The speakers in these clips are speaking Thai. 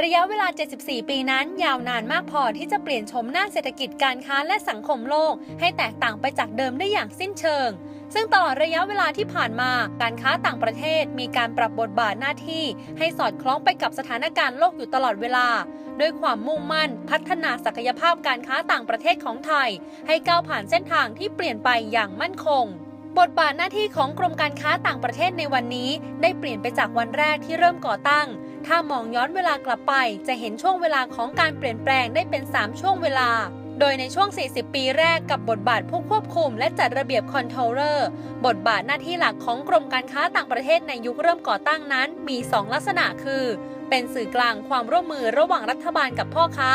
ระยะเวลา 74 ปีนั้น ยาวนานมากพอที่จะเปลี่ยนชมหน้าเศรษฐกิจการค้าและสังคมโลก ให้แตกต่างไปจากเดิมได้อย่างสิ้นเชิง ซึ่งตลอดระยะเวลาที่ผ่านมา การค้าต่างประเทศมีการปรับบทบาทหน้าที่ให้สอดคล้องไปกับสถานการณ์โลกอยู่ตลอดเวลา ด้วยความมุ่งมั่น พัฒนาศักยภาพการค้าต่างประเทศของไทย ให้ก้าวผ่านเส้นทางที่เปลี่ยนไปอย่างมั่นคง บทบาทหน้าที่ของกรมการค้าต่างประเทศในวันนี้ ได้เปลี่ยนไปจากวันแรกที่เริ่มก่อตั้ง ถ้ามองย้อนเวลากลับไป จะเห็นช่วงเวลาของการเปลี่ยนแปลงได้เป็น 3 ช่วงเวลา โดยในช่วง 40 ปีแรกกับบทบาทผู้ควบคุม และจัดระเบียบคอนโทรเลอร์ บทบาทหน้าที่หลักของกรมการค้าต่างประเทศในยุคเริ่มก่อตั้งนั้น มี 2 ลักษณะคือ เป็นสื่อกลางความร่วมมือระหว่างรัฐบาลกับพ่อค้า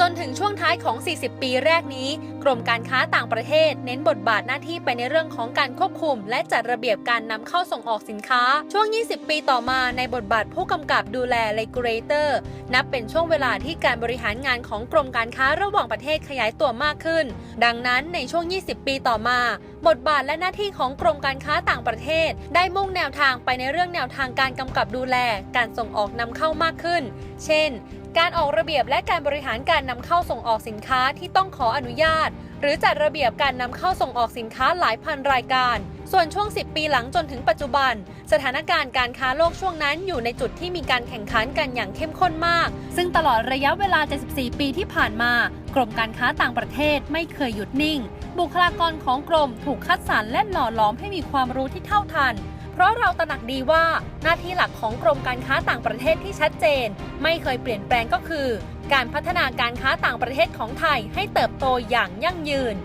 จนถึงช่วงท้ายของ 40 ปีแรกนี้ กรมการค้าต่างประเทศ เน้นบทบาทหน้าที่ไปในเรื่องของการควบคุม และจัดระเบียบการนำเข้าส่งออกสินค้า ช่วง 20 ปีต่อมาในบทบาทผู้กำกับดูแล regulator นับเป็นช่วงเวลาที่การบริหารงานของกรมการค้าระหว่างประเทศขยายตัวมากขึ้น ดังนั้นในช่วง 20 ปีต่อมา บทบาทและหน้าที่ของกรมการค้าต่างประเทศ ได้มุ่งแนวทางไปในเรื่องแนวทางการกำกับดูแล การส่งออกนำเข้ามากขึ้น เช่น การออกระเบียบและการบริหารการนำเข้าส่งออกสินค้าที่ต้องขออนุญาต หรือจัดระเบียบการนำเข้าส่งออกสินค้าหลายพันรายการ ส่วนช่วง 10 ปีหลังจนถึงปัจจุบัน สถานการณ์การค้าโลกช่วงนั้นอยู่ในจุดที่มีการแข่งขันกันอย่างเข้มข้นมาก ซึ่งตลอดระยะเวลา 74 ปีที่ผ่านมา กรมการค้าต่างประเทศไม่เคยหยุดนิ่ง บุคลากรของกรมถูกคัดสรรและหล่อหลอมให้มีความรู้ที่เท่าทัน เพราะเราตระหนักดีว่าหน้าที่หลักของกรมการค้าต่างประเทศที่ชัดเจน ไม่เคยเปลี่ยนแปลงก็คือ การพัฒนาการค้าต่างประเทศของไทยให้เติบโตอย่างยั่งยืน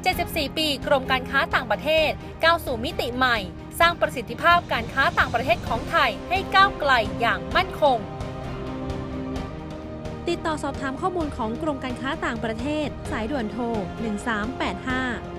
74 ปีกรมการค้าต่างประเทศก้าวสู่มิติใหม่ สร้างประสิทธิภาพการค้าต่างประเทศของไทยให้ก้าวไกลอย่างมั่นคง ติดต่อสอบถามข้อมูลของกรมการค้าต่างประเทศ สายด่วนโทร 1385